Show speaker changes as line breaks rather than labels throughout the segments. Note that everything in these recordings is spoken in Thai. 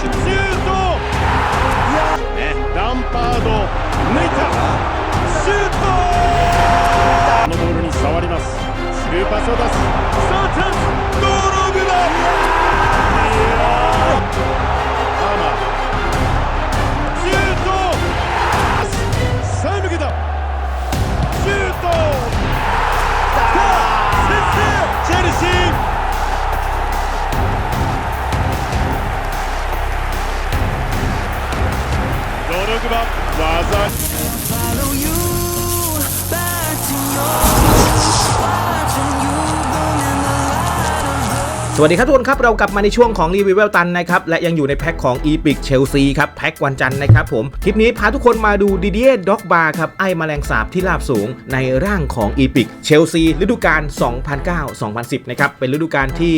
シュート。ねランパード抜いた。シュート。このボールに触ります。スルーパスを出す。さあチャンス。
วัสดีครับทุกคนครับ เรากลับมาในช่วงของรีวิวเวลตันนะครับ และยังอยู่ในแพ็คของ e p i c Chelsea ครับ แพ็ควันจันทร์นะครับผม คลิปนี้พาทุกคนมาดูดิเดียด็อกบาร์ครับ ไอ้แมลงสาบที่ราบสูงในร่างของ e p i c Chelsea ฤดูกาล 2009-2010 นะครับ เป็นฤดูกาลที่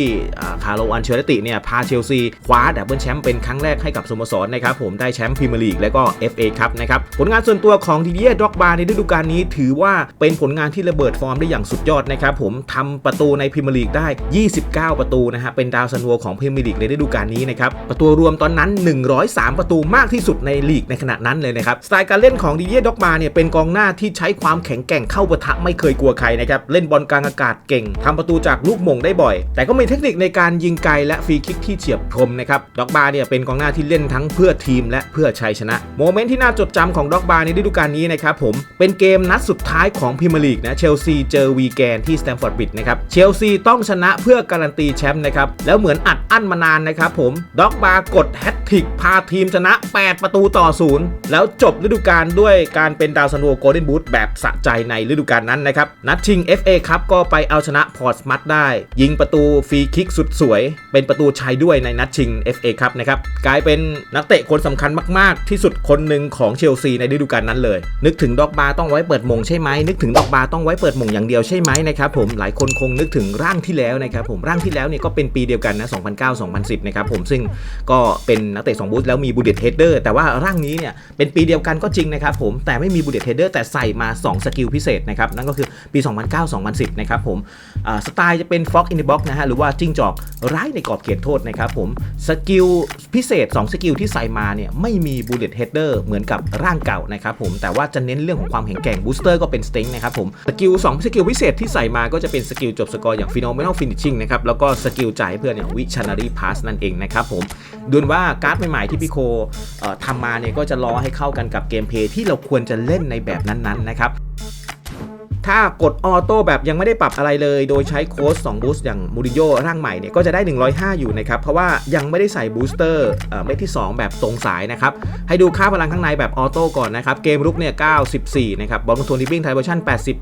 คาร์โลอันเชอร์ติเนี่ยพาเชลซีคว้าดับเบิลแชมป์เป็นครั้งแรกให้กับสโมสรนะครับผมได้แชมป์พรีเมียร์ลีกและก็ FA ครับนะครับผลงานส่วนตัวของดิเดียด็อกบาร์ในฤดูกาลนี้ถือว่าเป็นผลงานที่ระเบิดฟอร์มได้อย่างสุดยอดนะครับผมทำประตูในพรีเมียร์ลีกได้ 29 ประตูนะฮะเป็นดาวซันโวของพรีเมียร์ลีกในฤดูกาลนี้นะครับประตูรวมตอนนั้น 103 ประตูมากที่สุดในลีกในขณะนั้นเลยนะครับสไตล์การเล่นของดิเดียด็อกบาเนี่ยเป็นกองหน้าที่ใช้ความแข็งแกร่งเข้าปะทะไม่เคยกลัวใครนะครับเล่นบอลกลางอากาศเก่งทำประตูจากลูกม่งได้บ่อย แต่ก็มีเทคนิคในการยิงไกลและฟรีคิกที่เฉียบคมนะครับด็อกบาเนี่ยเป็นกองหน้าที่เล่นทั้งเพื่อทีมและเพื่อชัยชนะ โมเมนต์ที่น่าจดจำของด็อกบาในฤดูกาลนี้นะครับผมเป็นเกมนัดสุดท้ายของพรีเมียร์ลีกนะเชลซีเจอวีแกนที่สแตมฟอร์ดบริดนะครับเชลซีต้องชนะเพื่อการันตีแชมป์นะครับ แล้วเหมือนอัดอั้นมานานนะครับผมด็อกบาร์กดแฮตทริกพาทีมชนะ 8 ประตูต่อศูนย์แล้วจบฤดูกาลด้วยการเป็นดาวซันโวโกลเด้นบูทแบบสะใจในฤดูกาลนั้นนะครับ นัดชิง FA ครับก็ไปเอาชนะพอร์ตมัตได้ ยิงประตูฟรีคิกสุดสวย เป็นประตูชัยด้วยในนัดชิง FA ครับนะครับกลายเป็นนักเตะคนสำคัญมาก ๆ ที่สุดคนหนึ่งของเชลซีในฤดูกาลนั้นเลย นึกถึงด็อกบาต้องไว้เปิดมงใช่ไหมนึกถึงด็อกบาต้องไว้เปิดมงอย่างเดียวใช่ไหมนะครับผมหลายคนคงนึกถึงร่างที่แล้วนะครับผมร่างที่แล้วเนี่ยก็เป็นปีเดียวกันนะ 2009-2010 นะครับผมซึ่งก็เป็นนักเตะ2บูธแล้วมีบูเดตเฮดเดอร์แต่ว่าร่างนี้เนี่ยเป็นปีเดียวกันก็จริงนะครับผมแต่ไม่มีบูเดตเฮดเดอร์แต่ใส่มา 2 สกิลพิเศษนะครับนั่นก็คือปี 2009-2010 นะครับผมสไตล์จะเป็นฟ็อกอินดิบ็อกนะฮะหรือว่าจิ้งจอกร้ายในกรอบเขตโทษนะครับผมสกิลพิเศษ 2 สกิลที่ใส่มาเนี่ยไม่มีบูเลตเฮดเดอร์เหมือนกับร่างเก่านะครับผมแต่ว่าจะเน้นเรื่องของความแข็งแกร่งบูสเตอร์ก็เป็นสเต็งนะครับผมสกิล2สกิลพิเศษที่ใส่มาก็จะเป็นสกิลจบสกอร์อย่างฟิโนเมน a ลฟินิชชิ่งนะครับแล้วก็สกิลจ่ายให้เพื่อนอย่างวิช a นนารีพาสนั่นเองนะครับผมดูนว่าการ์ดใหม่ๆที่พี่โคทำมาเนี่ยก็จะรอให้เข้ากันกับเกมเพย์ที่เราควรจะเล่นในแบบนั้นๆนะครับถ้ากดออโต้แบบยังไม่ได้ปรับอะไรเลย โดยใช้โค้ด2บูสต์อย่างมูริโญ่ร่างใหม่เนี่ยก็จะได้ 105 อยู่นะครับ เพราะว่ายังไม่ได้ใส่บูสเตอร์เม็ดที่ 2 แบบตรงสายนะครับ ให้ดูค่าพลังข้างในแบบออโต้ก่อนนะครับ เกมรุกเนี่ย 94 นะครับ บอลคอนโทรลดิฟวิ่งไทเวอร์ชัน80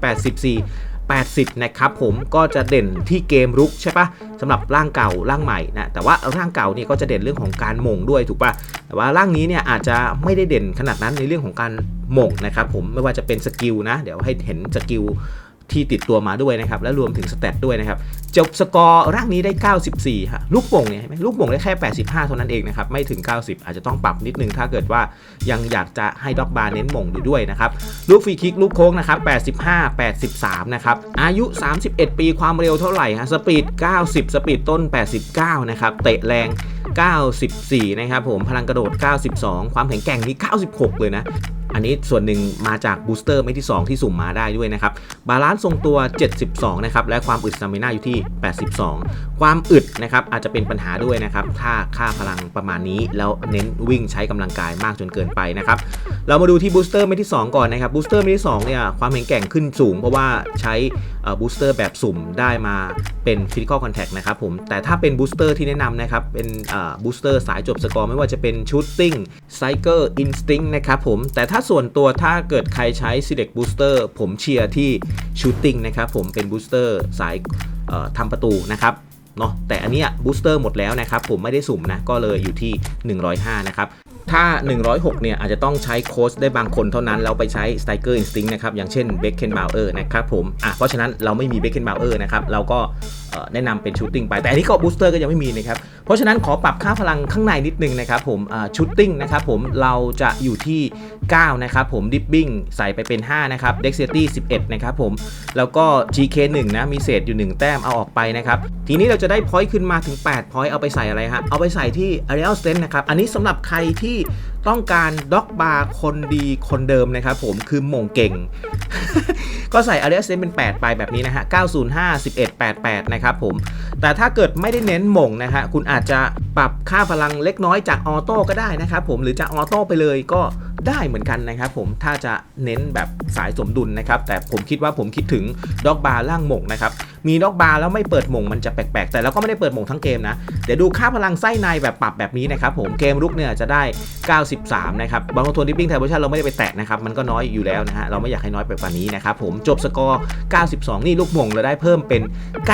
84 80 นะครับผมก็จะเด่นที่เกมรุกใช่ปะสำหรับร่างเก่าร่างใหม่นะแต่ว่าร่างเก่าเนี่ยก็จะเด่นเรื่องของการหม่งด้วยถูกปะแต่ว่าร่างนี้เนี่ยอาจจะไม่ได้เด่นขนาดนั้นในเรื่องของการหม่งนะครับผมไม่ว่าจะเป็นสกิลนะเดี๋ยวให้เห็นสกิล ที่ติดตัวมาด้วยนะครับ และรวมถึงสเตตด้วยนะครับ จบสกอร์ร่างนี้ได้ 94ฮะลูกโป่งเนี่ยลูกโป่งได้แค่ 85 เท่านั้นเองนะครับ ไม่ถึง 90 อาจจะต้องปรับนิดนึงถ้าเกิดว่ายังอยากจะให้ด็อกบาร์เน้นมงอยู่ด้วยนะครับ ลูกฟรีคิกลูกโค้งนะครับ 85 83 นะครับ อายุ 31 ปีความเร็วเท่าไหร่ฮะสปีด 90 สปีดต้น 89 นะครับ เตะแรง 94 นะครับผมพลังกระโดด 92 ความแข็งแกร่งนี่96 เลยนะ อันนี้ส่วนหนึ่งมาจากบูสเตอร์ไม่ที่ 2 ที่สุ่มมาได้ด้วยนะครับ บาลานซ์ทรงตัว 72 นะครับ และความอึดสตามิน่าอยู่ที่ 82 ความอึดนะครับอาจจะเป็นปัญหาด้วยนะครับ ถ้าค่าพลังประมาณนี้ แล้วเน้นวิ่งใช้กำลังกายมากจนเกินไปนะครับเรามาดูที่บูสเตอร์เม็ดที่ 2 ก่อนนะครับบูสเตอร์เม็ดที่2เนี่ยความแข็งแกร่งขึ้นสูง เพราะว่าใช้บูสเตอร์แบบสุ่มได้มาเป็นฟิสิกอลคอนแทคนะครับผมแต่ถ้าเป็นบูสเตอร์ที่แนะนำนะครับเป็นบูสเตอร์สายจบสกอร์ไม่ว่าจะเป็นชูตติ้งไซเคิลอินสติ้งนะครับผมแต่ถ้าส่วนตัวถ้าเกิดใครใช้ Select Booster ผมเชียร์ที่ Shooting นะครับผมเป็นบูสเตอร์สายทำประตูนะครับเนาะแต่อันนี้บูสเตอร์หมดแล้วนะครับผมไม่ได้สุ่มนะก็เลยอยู่ที่ 105 นะครับถ้า 106 เนี่ย อาจจะต้องใช้โค้ชได้บางคนเท่านั้น เราไปใช้ Striker Instinct นะครับ อย่างเช่น b e c k e n b a u e r นะครับผม อะ เพราะฉะนั้นเราไม่มี b e c k e n b a u e r นะครับ เราก็แนะนำเป็นชูตติ้งไป แต่อันนี้ก็บูสเตอร์ก็ยังไม่มีนะครับ เพราะฉะนั้นขอปรับค่าพลังข้างในนิดนึงนะครับผมชูตติ้งนะครับผม เราจะอยู่ที่ 9 นะครับผม ดิ b บิ้งใส่ไปเป็น 5 นะครับ Dexterity 11 นะครับผม แล้วก็ GK 1นะ มีเศษอยู่ 1 แต้ม เอาออกไปนะครับ ทีนี้เราจะได้พอยต์ขึ้นมาถึง8พอยต์เอาไปใส่อะไรฮะ เอาไปใส่ที่ Aerial Strength นะครับ อันนี้สำหรับใครที่ต้องการด็อกบาร์คนดีคนเดิมนะครับผมคือหม่งเก่ง ก็ใส่ Aerial Strength เป็น 8 ไปแบบนี้นะฮะ 905 11 88 นะครับผม แต่ถ้าเกิดไม่ได้เน้นหม่งนะฮะ คุณอาจจะปรับค่าพลังเล็กน้อยจากออโต้ก็ได้นะครับผมหรือจะออโต้ไปเลยก็ได้เหมือนกันนะครับผมถ้าจะเน้นแบบสายสมดุลนะครับ แต่ผมคิดว่าผมคิดถึงด็อกบาร์ล่างหม่งนะครับมีด็อกบาร์แล้วไม่เปิดหม่งมันจะแปลกๆ แต่เราก็ไม่ได้เปิดหม่งทั้งเกมนะ เดี๋ยวดูค่าพลังไส้ในแบบปรับแบบนี้นะครับผม เกมรุกเนี่ยจะได้ 93 นะครับ บางคนดิปปิ้งไทเวอร์ชันเราไม่ได้ไปแตะนะครับ มันก็น้อยอยู่แล้วนะฮะ เราไม่อยากให้น้อยไปกว่านี้นะครับผม จบสกอร์ 92 นี่ลูกหม่งเราได้เพิ่มเป็น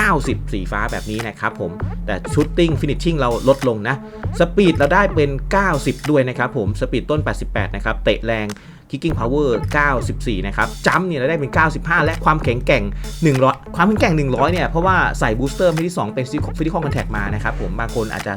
90 สีฟ้าแบบนี้นะครับผม แต่ชุดติ้งฟินิชชิ่งเราลดลงนะ สปีดเราได้เป็น 90 ด้วยนะครับผม สปีดต้น 88 นะครับ เตะแรง kicking power 94 นะครับจัมเนี่ยเราได้เป็น 95 และความแข็งแกร่ง 100 ความแข็งแกร่ง 100 เนี่ย เพราะว่าใส่บูสเตอร์ไม่ที่2เป็น physical contact มานะครับผมบางคนอาจจะ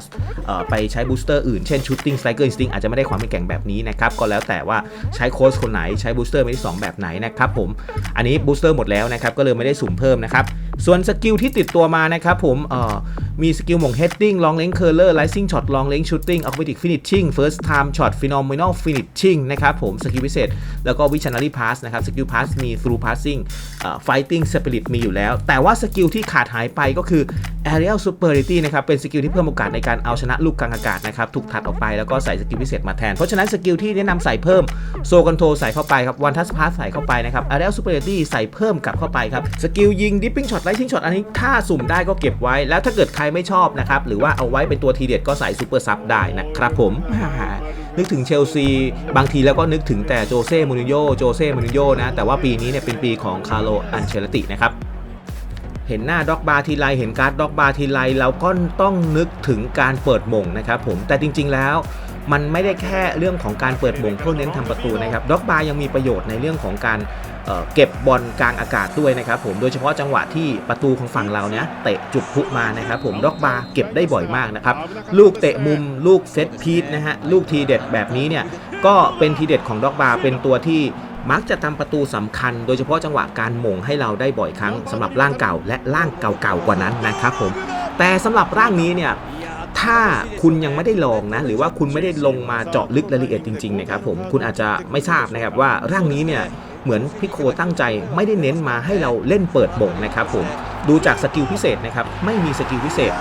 ไปใช้บูสเตอร์อื่น เช่น shooting striker instinct อาจจะไม่ได้ความแข็งแกร่งแบบนี้นะครับ ก็แล้วแต่ว่าใช้โค้ชคนไหนใช้บูสเตอร์ไม่ที่2แบบไหนนะครับผมอันนี้บูสเตอร์หมดแล้วนะครับก็เลยไม่ได้สุ่มเพิ่มนะครับ ส่วนสกิลที่ติดตัวมานะครับผมเอ่อมีสกิลหม่ง heading long range curler rising shot long range shooting automatic finishing first time shot phenomenal finishing นะครับผมสกิลพิเศษ แล้วก็ visionary pass นะครับสกิล pass มี through passing เอ่อ fighting spirit มีอยู่แล้ว แต่ว่าสกิลที่ขาดหายไปก็คือ aerial superiority นะครับ เป็นสกิลที่เพิ่มโอกาสในการเอาชนะลูกกลางอากาศนะครับ ถูกถัดออกไปแล้วก็ใส่สกิลพิเศษมาแทน เพราะฉะนั้นสกิลที่แนะนำใส่เพิ่มโซคอนโทรใส่เข้าไปครับ one touch pass ใส่เข้าไปนะครับ aerial superiority ใส่เพิ่มกลับเข้าไปครับ สกิลยิง dipping shot rising shot อันนี้ถ้าสุ่มได้ก็เก็บไว้ แล้วถ้าเกิดใครไม่ชอบนะครับ หรือว่าเอาไว้เป็นตัวทีเด็ดก็ใส่ซูเปอร์ซับได้นะครับผม นึกถึงเชลซี บางทีแล้วก็นึกถึงแต่โจเซ่มูรินโญ่โจเซ่มูรินโญ่นะแต่ว่าปีนี้เนี่ยเป็นปีของคาร์โลอันเชลตินะครับเห็นหน้าด็อกบาทีไรเห็นการ์ดด็อกบาทีไรเราก็ต้องนึกถึงการเปิดมงนะครับผมแต่จริง ๆ แล้วมันไม่ได้แค่เรื่องของการเปิดมงเพื่อเน้นทำประตูนะครับด็อกบายังมีประโยชน์ในเรื่องของการ เเก็บบอลกลางอากาศด้วยนะครับผมโดยเฉพาะจังหวะที่ประตูของฝั่งเราเนี่ยเตะจุดพลุมานะครับผมด็อกบาเก็บได้บ่อยมากนะครับลูกเตะมุมลูกเซตพีทนะฮะลูกทีเด็ดแบบนี้เนี่ยก็เป็นทีเด็ดของด็อกบาเป็นตัวที่มักจะทำประตูสำคัญ โดยเฉพาะจังหวะการหม่งให้เราได้บ่อยครั้งสำหรับร่างเก่าและร่างเก่าๆกว่านั้นนะครับผมแต่สำหรับร่างนี้เนี่ยถ้าคุณยังไม่ได้ลองนะ หรือว่าคุณไม่ได้ลงมาเจาะลึกรายละเอียดจริงๆนะครับผมคุณอาจจะไม่ทราบนะครับว่าร่างนี้เนี่ย เหมือนพี่โคตั้งใจไม่ได้เน้นมาให้เราเล่นเปิดบงนะครับผมดูจากสกิลพิเศษนะครับไม่มีสกิลพิเศษ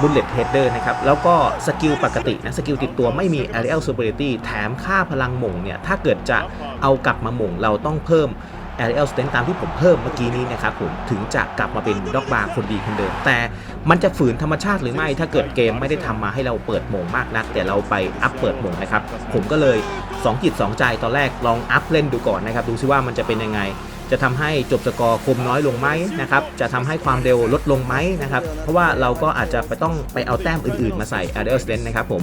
บุลเลตเฮดเดอร์นะครับแล้วก็สกิลปกตินะสกิลติดตัวไม่มี Aerial Superiority แถมค่าพลังหม่งเนี่ยถ้าเกิดจะเอากลับมาหม่งเราต้องเพิ่ม Arial Strength ตามที่ผมเพิ่มเมื่อกี้นี้นะครับผมถึงจะกลับมาเป็นด็อกบาร์คนดีคนเดิม แต่มันจะฝืนธรรมชาติหรือไม่ ถ้าเกิดเกมไม่ได้ทำมาให้เราเปิดโหมงมากนัก แต่เราไปอัพเปิดโหมงนะครับผมก็เลย2จิต2ใจตอนแรกลองอัพเล่นดูก่อนนะครับดูซิว่ามันจะเป็นยังไง จะทำให้จบสกอร์คมน้อยลงไหมนะครับจะทำให้ความเร็วลดลงไหมนะครับเพราะว่าเราก็อาจจะไปต้องไปเอาแต้มอื่นๆ มาใส่ a d e l s t e n นะครับผม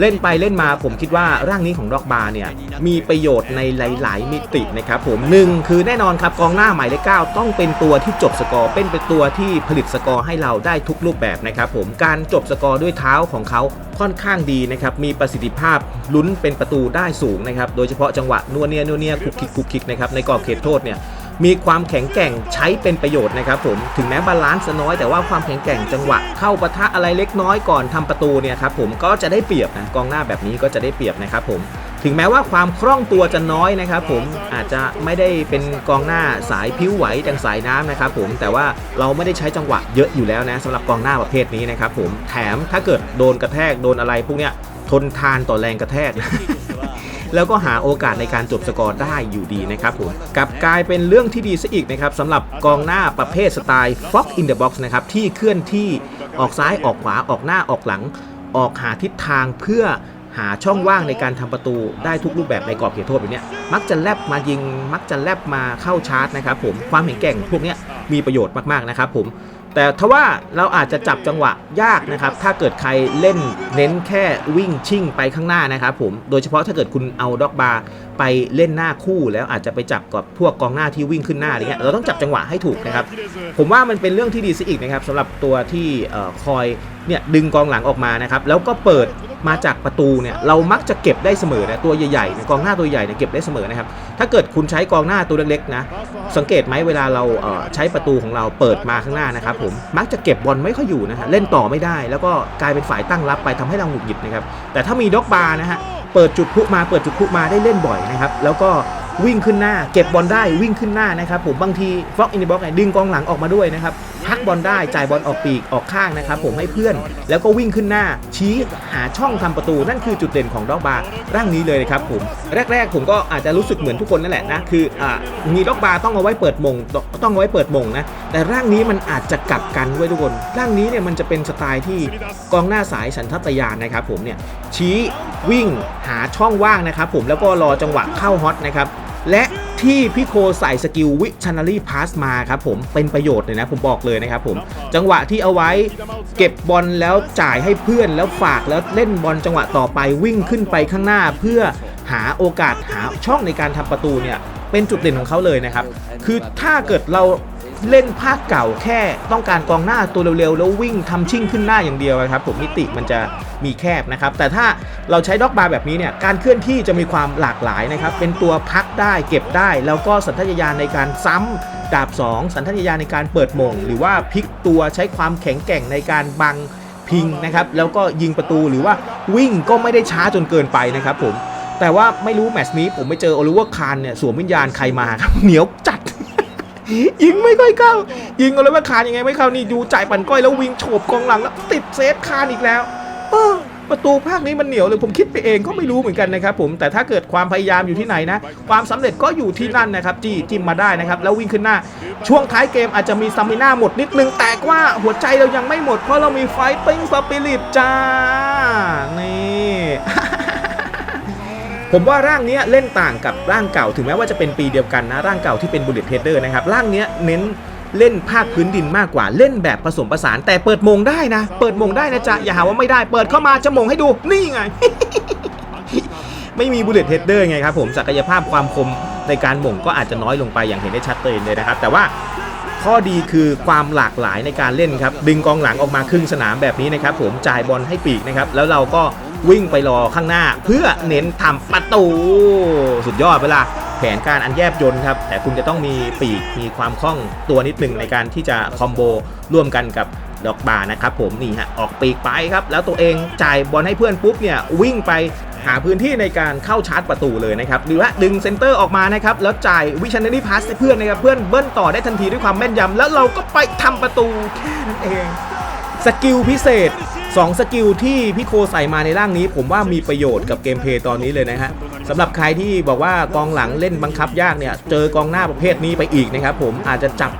เล่นไปเล่นมาผมคิดว่าร่างนี้ของด็อกบาร์เนี่ยมีประโยชน์ในหลาย ๆ มิตินะครับผมหนึ่งคือแน่นอนครับกองหน้าหมายเลขเก้าต้องเป็นตัวที่จบสกอร์เป็นเป็นตัวที่ผลิตสกอร์ให้เราได้ทุกรูปแบบนะครับผมการจบสกอร์ด้วยเท้าของเขาค่อนข้างดีนะครับมีประสิทธิภาพลุ้นเป็นประตูได้สูงนะครับโดยเฉพาะจังหวะนัวเนียนัวเนียคุกคิกคุกคิกนะครับในกรอบเขตโทษเนี่ย มีความแข็งแกร่งใช้เป็นประโยชน์นะครับผมถึงแม้บาลานซ์จะน้อยแต่ว่าความแข็งแกร่งจังหวะเข้าปะทะอะไรเล็กน้อยก่อนทำประตูเนี่ยครับผมก็จะได้เปรียบนะกองหน้าแบบนี้ก็จะได้เปรียบนะครับผมถึงแม้ว่าความคล่องตัวจะน้อยนะครับผมอาจจะไม่ได้เป็นกองหน้าสายพิ้วไหวดังสายน้ำนะครับผมแต่ว่าเราไม่ได้ใช้จังหวะเยอะอยู่แล้วนะสำหรับกองหน้าประเภทนี้นะครับผมแถมถ้าเกิดโดนกระแทกโดนอะไรพวกเนี้ยทนทานต่อแรงกระแทก แล้วก็หาโอกาสในการจบสกอร์ได้อยู่ดีนะครับผมกับกลายเป็นเรื่องที่ดีซะอีกนะครับสำหรับกองหน้าประเภทสไตล์ Fox in the Box นะครับที่เคลื่อนที่ออกซ้ายออกขวาออกหน้าออกหลัง ออกหาทิศทางเพื่อหาช่องว่างในการทำประตูได้ทุกรูปแบบในกรอบเขตโทษแบบเนี้ยมักจะแลบมายิง มักจะแลบมาเข้าชาร์จนะครับผมความแข็งแกร่งพวกนี้มีประโยชน์มากๆนะครับผม แต่ทว่าเราอาจจะจับจังหวะยากนะครับ ถ้าเกิดใครเล่นเน้นแค่วิ่งชิ่งไปข้างหน้านะครับผม โดยเฉพาะถ้าเกิดคุณเอาด็อกบาร์ไปเล่นหน้าคู่แล้วอาจจะไปจับกับพวกกองหน้าที่วิ่งขึ้นหน้าอะไรเงี้ย เราต้องจับจังหวะให้ถูกนะครับ ผมว่ามันเป็นเรื่องที่ดีซะอีกนะครับสำหรับตัวที่ออคอยเนี่ยดึงกองหลังออกมานะครับ แล้วก็เปิด มาจากประตูเนี่ยเรามักจะเก็บได้เสมอนะตัวใหญ่ๆเนี่ยกองหน้าตัวใหญ่เนี่ยเก็บได้เสมอนะครับถ้าเกิดคุณใช้กองหน้าตัวเล็กๆนะสังเกตไหมเวลาเราเใช้ประตูของเราเปิดมาข้างหน้านะครับผมมักจะเก็บบอลไม่ค่อยอยู่นะฮะเล่นต่อไม่ได้ แล้วก็กลายเป็นฝ่ายตั้งรับไปทำให้เราหงุดหงิดนะครับแต่ถ้ามีด็อกบาร์นะฮะเปิดจุดพุมาเปิดจุดพุมาได้เล่นบ่อยนะครับแล้วก็ วิ่งขึ้นหน้า เก็บบอลได้วิ่งขึ้นหน้านะครับผมบางทีฟ็อกอินดิบ็อกดึงกองหลังออกมาด้วยนะครับพักบอลได้จ่ายบอลออกปีกออกข้างนะครับผมให้เพื่อน แล้วก็วิ่งขึ้นหน้า ชี้หาช่องทำประตูนั่นคือจุดเด่นของด็อกบาร์ร่างนี้เลยนะครับผมแรก ๆ ผมก็อาจจะรู้สึกเหมือนทุกคนนั่นแหละนะคืออ่ามีด็อกบาร์ต้องเอาไว้เปิดมงต้องเอาไว้เปิดมงนะแต่ร่างนี้มันอาจจะกลับกันไว้ยทุกคน ร่างนี้เนี่ยมันจะเป็นสไตล์ที่กองหน้าสายสันทัตยานนะครับผมเนี่ยชี้วิ่งหาช่องว่างนะครับผมแล้วก็รอจังหวะเข้าฮอตนะครับ และที่พี่โคใส่สกิลวิชันนารีพาสมาครับผมเป็นประโยชน์เลยนะผมบอกเลยนะครับผมจังหวะที่เอาไว้เก็บบอลแล้วจ่ายให้เพื่อนแล้วฝากแล้วเล่นบอลจังหวะต่อไปวิ่งขึ้นไปข้างหน้าเพื่อหาโอกาสหาช่องในการทำประตูเนี่ยเป็นจุดเด่นของเขาเลยนะครับ คือถ้าเกิดเราเล่นภาคเก่าแค่ต้องการกองหน้าตัวเร็วๆ แล้ววิ่งทำชิ่งขึ้นหน้าอย่างเดียวนะครับผมมิติมันจะ มีแคบนะครับ แต่ถ้าเราใช้ด็อกบาร์แบบนี้เนี่ย การเคลื่อนที่จะมีความหลากหลายนะครับ เป็นตัวพักได้เก็บได้ แล้วก็สัญชาตญาณในการซ้ำดาบ 2 สัญชาตญาณในการเปิดมง หรือว่าพลิกตัวใช้ความแข็งแกร่งในการบังพิงนะครับ แล้วก็ยิงประตูหรือว่าวิ่งก็ไม่ได้ช้าจนเกินไปนะครับผม แต่ว่าไม่รู้แมตช์นี้ผมไปเจอโอลิเวอร์คานเนี่ยสวมวิญญาณใครมาครับเหนียวจัดยิงไม่ค่อยเข้า ยิงโอลิเวอร์คานยังไงไม่เข้านี่ดูจ่ายปั่นก้อยแล้ววิ่งโฉบกองหลังแล้วติดเซฟคานอีกแล้ว ประตูภาคนี้มันเหนียวเลยผมคิดไปเองก็ไม่รู้เหมือนกันนะครับผมแต่ถ้าเกิดความพยายามอยู่ที่ไหนนะ ความสำเร็จก็อยู่ที่นั่นนะครับจี้จิ้มมาได้นะครับแล้ววิ่งขึ้นหน้า ช่วงท้ายเกมอาจจะมีซัมมิน่าหมดนิดนึงแต่ว่าหัวใจเรายังไม่หมดเพราะเรามีไฟติ้งสปิริตจ้านี่ผมว่าร่างนี้เล่นต่างกับร่างเก่าถึงแม้ว่าจะเป็นปีเดียวกันนะร่างเก่าที่เป็นบุลเลตเทเดอร์นะครับร่างเนี้ยเน้น เล่นภาคพื้นดินมากกว่าเล่นแบบผสมผสาน แต่เปิดมงได้นะ เปิดมงได้นะจ๊ะอย่าหาว่าไม่ได้เปิดเข้ามาจะมงให้ดูนี่ไง ไม่มีบุลเลตเทเดอร์ไงครับผมศักยภาพความคมในการหม่งก็อาจจะน้อยลงไปอย่างเห็นได้ชัดเจนเลยนะครับ แต่ว่าข้อดีคือความหลากหลายในการเล่นครับ ดึงกองหลังออกมาครึ่งสนามแบบนี้นะครับ ผมจ่ายบอลให้ปีกนะครับ แล้วเราก็วิ่งไปรอข้างหน้า เพื่อเน้นทำประตู สุดยอดเวลา แผนการอันแยบยนครับ แต่คุณจะต้องมีปีกมีความคล่องตัวนิดหนึ่งในการที่จะคอมโบร่วมกันกับดอกบานะครับผมนี่ฮะออกปีกไปครับ แล้วตัวเองจ่ายบอลให้เพื่อนปุ๊บเนี่ยวิ่งไปหาพื้นที่ในการเข้าชาร์จประตูเลยนะครับหรือว่าดึงเซนเตอร์ออกมานะครับแล้วจ่ายวิชันนารีพาสให้เพื่อนนะครับเพื่อนเบิ้ลต่อได้ทันทีด้วยความแม่นยำแล้วเราก็ไปทำประตูแค่นั้นเอง สกิลพิเศษ 2 สกิลที่พี่โคใส่มาในร่างนี้ ผมว่ามีประโยชน์กับเกมเพลย์ตอนนี้เลยนะฮะสำหรับใครที่บอกว่ากองหลังเล่นบังคับยากเนี่ย เจอกองหน้าประเภทนี้ไปอีกนะครับผมอาจจะจับ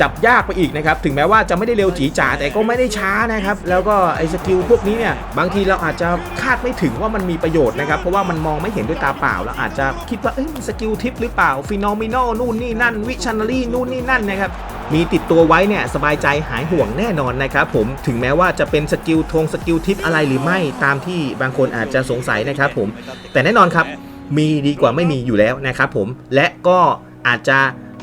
จับยากไปอีกนะครับ ถึงแม้ว่าจะไม่ได้เร็วจีจ๋าแต่ก็ไม่ได้ช้านะครับ แล้วก็ไอ้สกิลพวกนี้เนี่ยบางทีเราอาจจะคาดไม่ถึงว่ามันมีประโยชน์นะครับ เพราะว่ามันมองไม่เห็นด้วยตาเปล่าแล้วอาจจะคิดว่าเอ้ยมันสกิลทิปหรือเปล่าฟิโนมิโนนู่นนี่นั่นวิชันนารีนู่นนี่นั่นนะครับ มีติดตัวไว้เนี่ยสบายใจหายห่วงแน่นอนนะครับผมถึงแม้ว่าจะเป็นสกิลทงสกิลทิปอะไรหรือไม่ตามที่บางคนอาจจะสงสัยนะครับผมแต่แน่นอนครับมีดีกว่าไม่มีอยู่แล้วนะครับผมและก็อาจจะ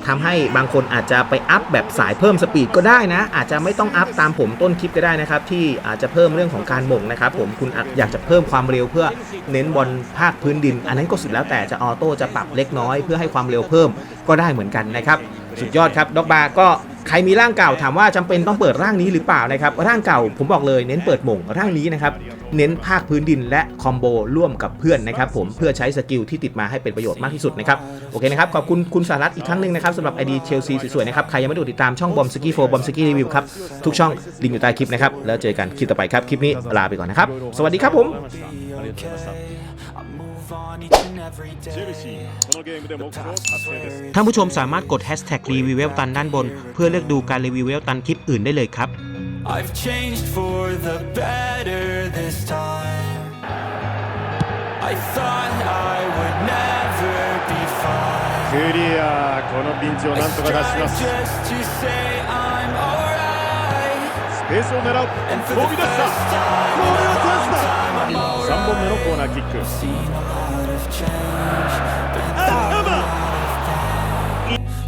ทำให้บางคนอาจจะไปอัพแบบสายเพิ่มสปีดก็ได้นะ อาจจะไม่ต้องอัพตามผมต้นคลิปก็ได้นะครับ ที่อาจจะเพิ่มเรื่องของการหม่งนะครับ ผมคุณอาจอยากจะเพิ่มความเร็วเพื่อเน้นบอลภาคพื้นดิน อันนั้นก็สุดแล้วแต่จะออโต้จะปรับเล็กน้อยเพื่อให้ความเร็วเพิ่มก็ได้เหมือนกันนะครับ สุดยอดครับด็อกบาร์ก็ใครมีร่างเก่าถามว่าจำเป็นต้องเปิดร่างนี้หรือเปล่านะครับร่างเก่าผมบอกเลยเน้นเปิดหม่งร่างนี้นะครับเน้นภาคพื้นดินและคอมโบร่วมกับเพื่อนนะครับผมเพื่อใช้สกิลที่ติดมาให้เป็นประโยชน์มากที่สุดนะครับโอเคนะครับขอบคุณคุณสารัตอีกครั้งหนึ่งนะครับสำหรับไอดีเชลซีสวยๆนะครับใครยังไม่ดูติดตามช่องบอมสกี้โฟบอมสกี้รีวิวครับทุกช่องลิงก์อยู่ใต้คลิปนะครับแล้วเจอกันคลิปต่อไปครับคลิปนี้ลาไปก่อนนะครับสวัสดีครับผม ท่านผู้ชมสามารถกด hashtag รีวิวเวลตันด้านบน เพื่อเลือกดูการรีวิวเวลตันคลิปอื่นได้เลยครับ
I've changed for the better this time. I thought I would never be fine.
クリアこのピンチをなんとか
I
脱しま
strive
す
just to say I'm alright.
ベースを狙う飛び出したこれはチャンスだ3本目のコーナーキック 頭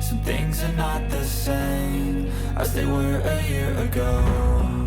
Some things are not the same as they were a year ago.